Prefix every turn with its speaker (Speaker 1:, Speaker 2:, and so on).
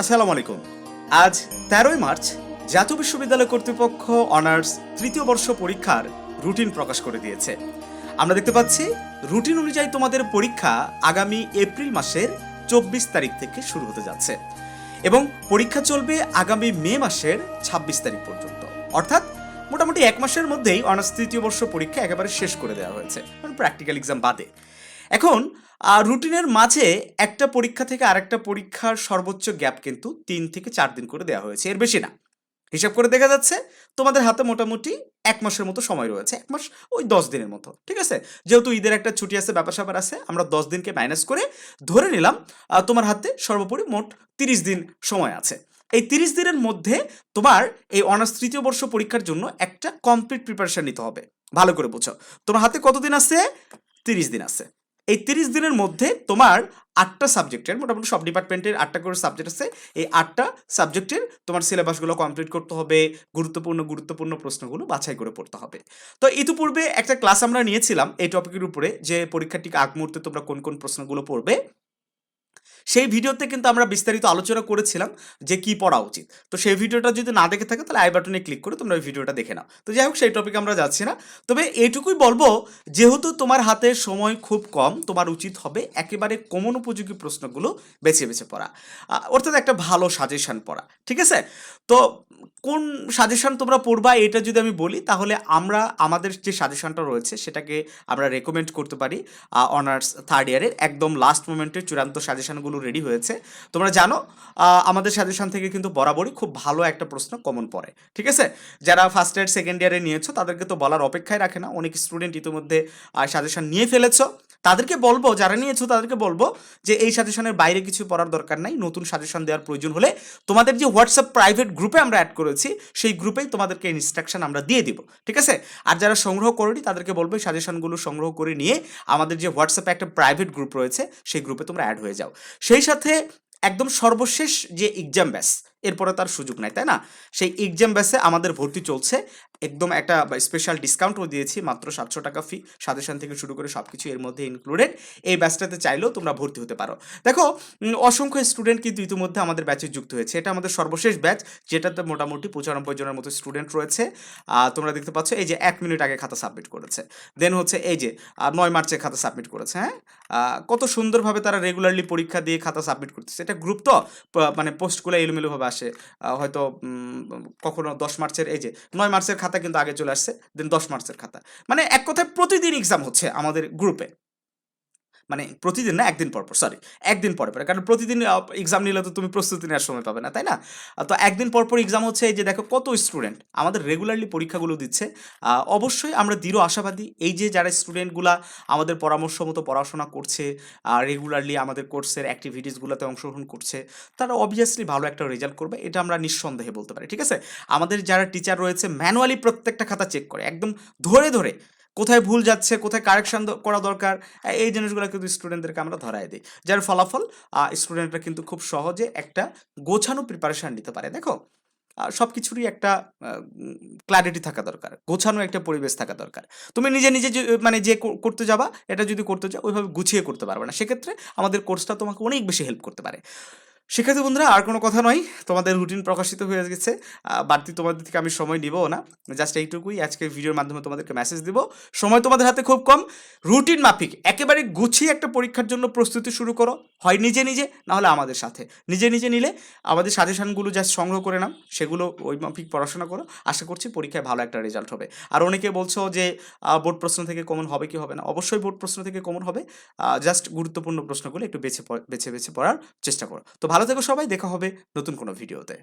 Speaker 1: আসসালামু আলাইকুম। আজ তেরোই মার্চ জাতীয় বিশ্ববিদ্যালয় কর্তৃপক্ষ অনার্স তৃতীয় বর্ষ পরীক্ষার রুটিন প্রকাশ করে দিয়েছে। আমরা দেখতে পাচ্ছি, রুটিন অনুযায়ী তোমাদের পরীক্ষা আগামী এপ্রিল মাসের চব্বিশ তারিখ থেকে শুরু হতে যাচ্ছে এবং পরীক্ষা চলবে আগামী মে মাসের ছাব্বিশ তারিখ পর্যন্ত। অর্থাৎ মোটামুটি এক মাসের মধ্যেই অনার্স তৃতীয় বর্ষ পরীক্ষা একেবারে শেষ করে দেওয়া হয়েছে। প্র্যাকটিক্যাল এক্সাম বাদে। এখন আর রুটিনের মাঝে একটা পরীক্ষা থেকে আরেকটা পরীক্ষার সর্বোচ্চ গ্যাপ কিন্তু তিন থেকে চার দিন করে দেওয়া হয়েছে, এর বেশি না। হিসাব করে দেখা যাচ্ছে তোমাদের হাতে মোটামুটি এক মাসের মতো সময় রয়েছে, এক মাস ওই দশ দিনের মতো, ঠিক আছে? যেহেতু ঈদের একটা ছুটি আছে ব্যাপার স্যাপার আছে, আমরা দশ দিনকে মাইনাস করে ধরে নিলাম তোমার হাতে সর্বোপরি মোট তিরিশ দিন সময় আছে। এই তিরিশ দিনের মধ্যে তোমার এই অনার্স তৃতীয় বর্ষ পরীক্ষার জন্য একটা কমপ্লিট প্রিপারেশন নিতে হবে। ভালো করে বুঝো। তোমার হাতে কতদিন আছে? তিরিশ দিন আছে। এই তিরিশ দিনের মধ্যে তোমার আটটা সাবজেক্টের, মোটামুটি সব ডিপার্টমেন্টের আটটা করে সাবজেক্ট আছে। এই আটটা সাবজেক্টের তোমার সিলেবাসগুলো কমপ্লিট করতে হবে, গুরুত্বপূর্ণ গুরুত্বপূর্ণ প্রশ্নগুলো বাছাই করে পড়তে হবে। তো ইতিপূর্বে একটা ক্লাস আমরা নিয়েছিলাম এই টপিকের উপরে যে পরীক্ষাটিকে আগ মুহূর্তে তোমরা কোন কোন প্রশ্নগুলো পড়বে। সেই ভিডিওতে কিন্তু আমরা বিস্তারিত আলোচনা করেছিলাম যে কি পড়া উচিত। তো সেই ভিডিওটা যদি না দেখে থাকে, তাহলে আই বাটনে ক্লিক করে তোমরা ওই ভিডিওটা দেখে নাও। তো যাই হোক, সেই টপিকে আমরা যাচ্ছি না। তবে এইটুকুই বলব, যেহেতু তোমার হাতে সময় খুব কম, তোমার উচিত হবে একেবারে কমন উপযোগী প্রশ্নগুলো বেছে বেছে পড়া। অর্থাৎ একটা ভালো সাজেশন পড়া, ঠিক আছে? তো কোন সাজেশান তোমরা পড়বা এটা যদি আমি বলি, তাহলে আমরা, আমাদের যে সাজেশনটা রয়েছে, সেটাকে আমরা রেকমেন্ড করতে পারি অনার্স থার্ড ইয়ারের একদম লাস্ট মোমেন্টের চূড়ান্ত সাজেশনগুলো রেডি হয়েছে। তোমরা জানো আমাদের সাজেশন থেকে কিন্তু বরাবরই খুব ভালো একটা প্রশ্ন কমন পড়ে। ঠিক আছে? যারা ফার্স্ট ইয়ার সেকেন্ড ইয়ারে নিয়েছো, তাদেরকে তো বলার অপেক্ষায় রাখে না। অনেক স্টুডেন্ট ইতিমধ্যে সাজেশন নিয়ে ফেলেছো। তাদেরকে বলব, যারা নিয়েছো তাদেরকে বলব যে এই সাজেশনের বাইরে কিছু পড়ার দরকার নাই। নতুন সাজেশন দেওয়ার প্রয়োজন হলে তোমাদের যে হোয়াটসঅ্যাপ প্রাইভেট গ্রুপে আমরা অ্যাড করেছি, সেই গ্রুপেই তোমাদেরকে ইনস্ট্রাকশন আমরা দিয়ে দিব, ঠিক আছে? আর যারা সংগ্রহ করেনি, তাদেরকে বলব এই সাজেশনগুলো সংগ্রহ করে নিয়ে আমাদের যে হোয়াটসঅ্যাপে একটা প্রাইভেট গ্রুপ রয়েছে, সেই গ্রুপে তোমরা অ্যাড হয়ে যাও। সেই সাথে একদম সর্বশেষ যে এক্সাম ব্যাস এরপরে তার সুযোগ নাই, তাই না? সেই এক্সাম ব্যাসে আমাদের ভর্তি চলছে। একদম একটা স্পেশাল ডিসকাউন্টও দিয়েছি, মাত্র সাতশো টাকা ফি সাজেশন থেকে শুরু করে সব কিছু এর মধ্যে ইনক্লুডেড এই ব্যাচটাতে চাইলেও তোমরা ভর্তি হতে পারো। দেখো অসংখ্য স্টুডেন্ট কিন্তু ইতিমধ্যে আমাদের ব্যাচে যুক্ত হয়েছে। এটা আমাদের সর্বশেষ ব্যাচ যেটাতে মোটামুটি পঁচানব্বই জনের মতো স্টুডেন্ট রয়েছে। তোমরা দেখতে পাচ্ছ, এই যে এক মিনিট আগে খাতা সাবমিট করেছে। দেন হচ্ছে এই যে নয় মার্চে খাতা সাবমিট করেছে হ্যাঁ? কত সুন্দরভাবে তারা রেগুলারলি পরীক্ষা দিয়ে খাতা সাবমিট করতেছে। এটা গ্রুপ তো মানে পোস্টগুলো এলোমেলোভাবে আসে। হয়তো কখনো দশ মার্চের, এই যে, নয় মার্চের খাতা কিন্তু আগে চলে আসছে দেন দশ মার্চের খাতা। মানে এক কথায় প্রতিদিন এক্সাম হচ্ছে আমাদের গ্রুপে মানে প্রতিদিন না, একদিন পর পর সরি একদিন পরে পরে, কারণ প্রতিদিন এক্সাম নিলে তো তুমি প্রস্তুতি নেওয়ার সময় পাবে না, তাই না? তো একদিন পর পর এক্সাম হচ্ছে এই যে দেখো কত স্টুডেন্ট আমাদের রেগুলারলি পরীক্ষাগুলো দিচ্ছে। অবশ্যই আমরা দৃঢ় আশাবাদী, এই যে যারা স্টুডেন্টগুলা আমাদের পরামর্শ মতো পড়াশোনা করছে রেগুলারলি আমাদের কোর্সের অ্যাক্টিভিটিসগুলোতে অংশগ্রহণ করছে, তারা অবভিয়াসলি ভালো একটা রেজাল্ট করবে, এটা আমরা নিঃসন্দেহে বলতে পারি, ঠিক আছে? আমাদের যারা টিচার রয়েছে ম্যানুয়ালি প্রত্যেকটা খাতা চেক করে, একদম ধরে ধরে কোথায় ভুল যাচ্ছে, কোথায় কারেকশন করা দরকার এই জিনিসগুলো কিন্তু স্টুডেন্টদেরকে আমরা ধরাই দিই। যার ফলাফল স্টুডেন্টরা কিন্তু খুব সহজে একটা গোছানো প্রিপারেশান নিতে পারে। দেখো সব কিছুরই একটা ক্ল্যারিটি থাকা দরকার, গোছানো একটা পরিবেশ থাকা দরকার। তুমি নিজে নিজে মানে যে কর- করতে যাবা, এটা যদি করতে যাও ওইভাবে গুছিয়ে করতে পারবে না। সেক্ষেত্রে আমাদের কোর্সটা তোমাকে অনেক বেশি হেল্প করতে পারে। শিক্ষার্থী বন্ধুরা, আর কোনো কথা নয়। তোমাদের রুটিন প্রকাশিত হয়ে গেছে। বাড়তি তোমাদের থেকে আমি সময় নিবও না। জাস্ট এইটুকুই। আজকে ভিডিওর মাধ্যমে তোমাদেরকে মেসেজ দিব। সময় তোমাদের হাতে খুব কম। রুটিন মাফিক। একেবারে গুছিয়ে একটা পরীক্ষার জন্য প্রস্তুতি শুরু করো। হয় নিজে নিজে, না হলে আমাদের সাথে। নিজে নিজে নিলে আমাদের সাজেশনগুলো জাস্ট সংগ্রহ করে নাও। সেগুলো ওই মাফিক পড়াশোনা করো। আশা করছি পরীক্ষায় ভালো একটা রেজাল্ট হবে। আর অনেকে বলছো যে বোর্ড প্রশ্ন থেকে কমন হবে কি হবে না? অবশ্যই বোর্ড প্রশ্ন থেকে কমন হবে। জাস্ট গুরুত্বপূর্ণ প্রশ্নগুলো একটু বেছে বেছে বেছে পড়ার চেষ্টা করো। তো ভালো থেকো সবাই দেখা হবে নতুন কোনো ভিডিওতে।